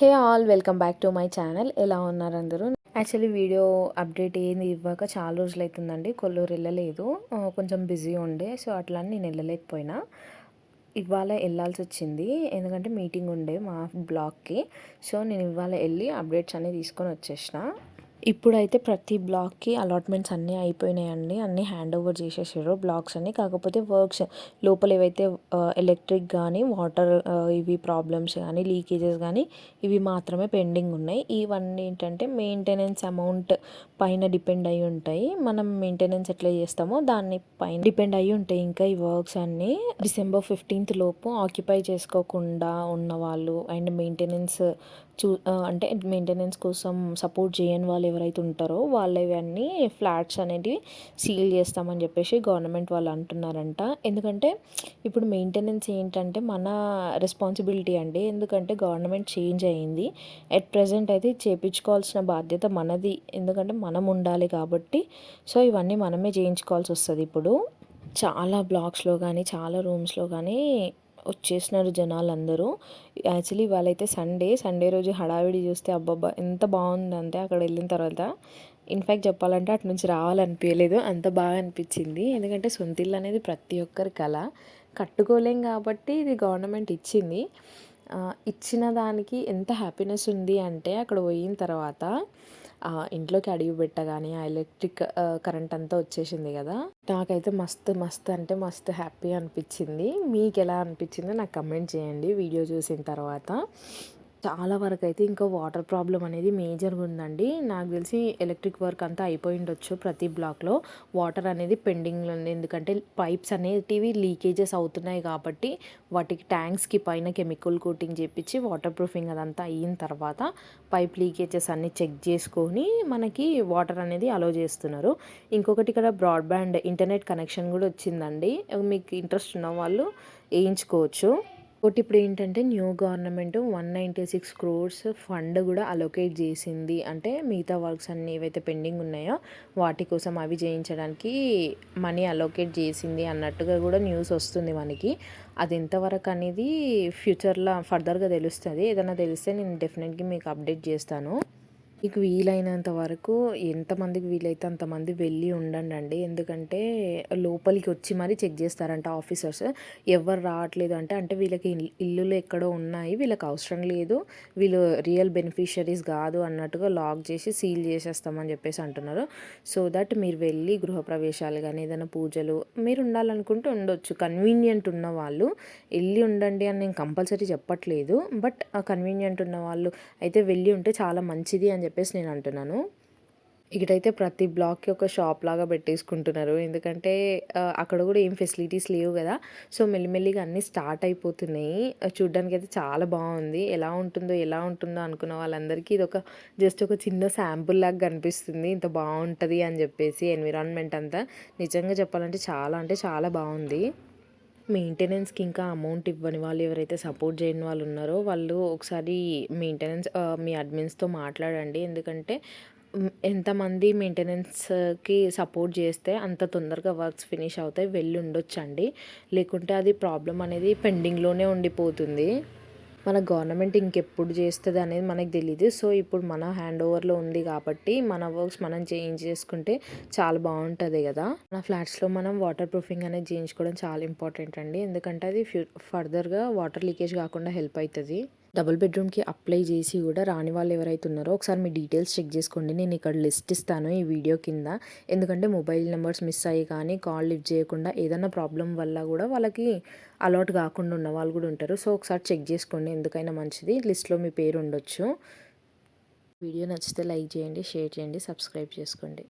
Hey all welcome back to my channel. ఎలా ఉన్నారు అందరూ? యాక్చువల్లీ వీడియో అప్డేట్ ఏంది ఇవ్వక చాలా రోజులు అవుతుందండి కొల్లూరు వెళ్ళలేదు. కొంచెం బిజీ ఉండే సో అట్లా నేను వెళ్ళలేకపోయినా. ఇవాళ వెళ్ళాల్సి వచ్చింది. ఎందుకంటే మీటింగ్ ఉండే మా బ్లాగ్కి సో నేను ఇవాళ వెళ్ళి అప్డేట్స్ అన్నీ తీసుకొని వచ్చేసిన. ఇప్పుడైతే ప్రతి బ్లాక్కి అలాట్మెంట్స్ అన్నీ అయిపోయినాయండి. అన్నీ హ్యాండ్ ఓవర్ చేసేసారు. బ్లాక్స్ అన్నీ కాకపోతే వర్క్స్ లోపల ఏవైతే ఎలక్ట్రిక్ కానీ వాటర్ ఇవి ప్రాబ్లమ్స్ కానీ లీకేజెస్ కానీ ఇవి మాత్రమే పెండింగ్ ఉన్నాయి. ఇవన్నీ ఏంటంటే మెయింటెనెన్స్ అమౌంట్ పైన డిపెండ్ అయి ఉంటాయి. మనం మెయింటెనెన్స్ ఎట్లా చేస్తామో దాన్ని పైన డిపెండ్ అయి ఉంటాయి. ఇంకా ఈ వర్క్స్ అన్నీ డిసెంబర్ ఫిఫ్టీన్త్ లోపు ఆక్యుపై చేసుకోకుండా ఉన్న వాళ్ళు అండ్ మెయింటెనెన్స్ చూ అంటే మెయింటెనెన్స్ కోసం సపోర్ట్ చేయని వాళ్ళు ఎవరైతే ఉంటారో వాళ్ళు ఇవన్నీ ఫ్లాట్స్ అనేటివి సీల్ చేస్తామని చెప్పేసి గవర్నమెంట్ వాళ్ళు అంటున్నారంట. ఎందుకంటే ఇప్పుడు మెయింటెనెన్స్ ఏంటంటే మన రెస్పాన్సిబిలిటీ అండి. ఎందుకంటే గవర్నమెంట్ చేంజ్ అయింది. ఎట్ ప్రజెంట్ అయితే చేపించుకోవాల్సిన బాధ్యత మనది. ఎందుకంటే మనం ఉండాలి కాబట్టి. సో ఇవన్నీ మనమే చేయించుకోవాల్సి వస్తుంది ఇప్పుడు. చాలా బ్లాక్స్లో కానీ చాలా రూమ్స్లో కానీ వచ్చేసినారు జనాలు అందరూ యాక్చువల్లీ వాళ్ళైతే సండే సండే రోజు హడావిడి చూస్తే అబ్బబ్బా ఎంత బాగుందంటే అక్కడ వెళ్ళిన తర్వాత. ఇన్ఫ్యాక్ట్ చెప్పాలంటే అటు నుంచి రావాలనిపించలేదు అంత బాగా అనిపించింది. ఎందుకంటే సొంత ఇల్లు అనేది ప్రతి ఒక్కరి కళ. కట్టుకోలేం కాబట్టి ఇది గవర్నమెంట్ ఇచ్చింది. ఇచ్చిన దానికి ఎంత హ్యాపీనెస్ ఉంది అంటే అక్కడ పోయిన తర్వాత ఇంట్లోకి అడుగు పెట్టగానే ఆ ఎలక్ట్రిక్ కరెంట్ అంతా వచ్చేసింది కదా. నాకైతే మస్తు మస్తు అంటే మస్తు హ్యాపీ అనిపించింది. మీకు ఎలా అనిపించిందో నాకు కమెంట్ చేయండి. వీడియో చూసిన తర్వాత. చాలా వరకు అయితే ఇంకా వాటర్ ప్రాబ్లం అనేది మేజర్గా ఉందండి. నాకు తెలిసి ఎలక్ట్రిక్ వర్క్ అంతా అయిపోయి ఉండొచ్చు ప్రతి బ్లాక్లో. వాటర్ అనేది పెండింగ్లో ఉంది. ఎందుకంటే పైప్స్ అనేటివి లీకేజెస్ అవుతున్నాయి కాబట్టి వాటికి ట్యాంక్స్కి పైన కెమికల్ కోటింగ్ చేపించి వాటర్ ప్రూఫింగ్ అదంతా అయిన తర్వాత పైప్ లీకేజెస్ అన్నీ చెక్ చేసుకొని మనకి వాటర్ అనేది అలో చేస్తున్నారు. ఇంకొకటి ఇక్కడ బ్రాడ్బ్యాండ్ ఇంటర్నెట్ కనెక్షన్ కూడా వచ్చిందండి. మీకు ఇంట్రెస్ట్ ఉన్న వాళ్ళు వేయించుకోవచ్చు. ఒకటి ఇప్పుడు ఏంటంటే new government one ninety six crores fund కూడా అలొకేట్ చేసింది. అంటే మిగతా వర్క్స్ అన్నీ ఏవైతే పెండింగ్ ఉన్నాయో వాటి కోసం అవి చేయించడానికి మనీ అలొకేట్ చేసింది అన్నట్టుగా కూడా న్యూస్ వస్తుంది మనకి. అది ఎంతవరకు అనేది ఫ్యూచర్లో ఫర్దర్గా తెలుస్తుంది. ఏదైనా తెలిస్తే నేను డెఫినెట్గా మీకు అప్డేట్ చేస్తాను. మీకు వీలైనంత వరకు ఎంతమందికి వీలైతే అంతమంది వెళ్ళి ఉండండి అండి ఎందుకంటే లోపలికి వచ్చి మరీ చెక్ చేస్తారంట ఆఫీసర్స్. ఎవరు రావట్లేదు అంటే అంటే వీళ్ళకి ఇల్లులు ఎక్కడో ఉన్నాయి. వీళ్ళకి అవసరం లేదు. వీళ్ళు రియల్ బెనిఫిషరీస్ కాదు అన్నట్టుగా లాక్ చేసి సీల్ చేసేస్తామని చెప్పేసి అంటున్నారు. సో దట్ మీరు వెళ్ళి గృహప్రవేశాలు కానీ ఏదైనా పూజలు మీరు ఉండాలనుకుంటే ఉండొచ్చు. కన్వీనియంట్ ఉన్న వాళ్ళు వెళ్ళి ఉండండి అని నేను కంపల్సరీ చెప్పట్లేదు. బట్ కన్వీనియంట్ ఉన్న వాళ్ళు అయితే వెళ్ళి ఉంటే చాలా మంచిది అని చెప్పేసి నేను అంటున్నాను. ఇక్కడైతే ప్రతి బ్లాక్కి ఒక షాప్ లాగా పెట్టేసుకుంటున్నారు. ఎందుకంటే అక్కడ కూడా ఏం ఫెసిలిటీస్ లేవు కదా. సో మెల్లిమెల్లిగా అన్నీ స్టార్ట్ అయిపోతున్నాయి. చూడ్డానికి అయితే చాలా బాగుంది. ఎలా ఉంటుందో ఎలా ఉంటుందో అనుకున్న వాళ్ళందరికీ ఇది ఒక జస్ట్ ఒక చిన్న శాంపుల్ లాగా కనిపిస్తుంది. ఇంత బాగుంటుంది అని చెప్పేసి ఎన్విరాన్మెంట్ అంతా. నిజంగా చెప్పాలంటే చాలా అంటే చాలా బాగుంది. మెయింటెనెన్స్కి ఇంకా అమౌంట్ ఇవ్వని వాళ్ళు ఎవరైతే సపోర్ట్ చేయని వాళ్ళు ఉన్నారో వాళ్ళు ఒకసారి మెయింటెనెన్స్ మీ అడ్మిన్స్తో మాట్లాడండి. ఎందుకంటే ఎంతమంది మెయింటెనెన్స్కి సపోర్ట్ చేస్తే అంత తొందరగా వర్క్స్ ఫినిష్ అవుతాయి వెళ్ళి ఉండొచ్చండి. లేకుంటే అది ప్రాబ్లం అనేది పెండింగ్లోనే ఉండిపోతుంది. మన గవర్నమెంట్ ఇంకెప్పుడు చేస్తుంది అనేది మనకు తెలియదు సో ఇప్పుడు మన హ్యాండ్ ఓవర్లో ఉంది కాబట్టి మన వర్క్స్ మనం చేంజ్ చేసుకుంటే చాలా బాగుంటుంది కదా. మన ఫ్లాట్స్లో మనం వాటర్ ప్రూఫింగ్ అనేది చేయించుకోవడం చాలా ఇంపార్టెంట్ అండి. ఎందుకంటే అది ఫ్యూ ఫర్దర్గా వాటర్ లీకేజ్ కాకుండా హెల్ప్ అవుతుంది డబుల్ బెడ్రూమ్కి అప్లై చేసి కూడా రాని వాళ్ళు ఎవరైతే ఉన్నారో ఒకసారి మీ డీటెయిల్స్ చెక్ చేసుకోండి. నేను ఇక్కడ లిస్ట్ ఇస్తాను ఈ వీడియో కింద. ఎందుకంటే మొబైల్ నెంబర్స్ మిస్ అయ్యి కానీ కాల్ లిఫ్ట్ చేయకుండా ఏదైనా ప్రాబ్లం వల్ల కూడా వాళ్ళకి అలౌట్ కాకుండా ఉన్న వాళ్ళు కూడా ఉంటారు. సో ఒకసారి చెక్ చేసుకోండి ఎందుకైనా మంచిది. లిస్ట్లో మీ పేరు ఉండొచ్చు. వీడియో నచ్చితే లైక్ చేయండి షేర్ చేయండి సబ్స్క్రైబ్ చేసుకోండి.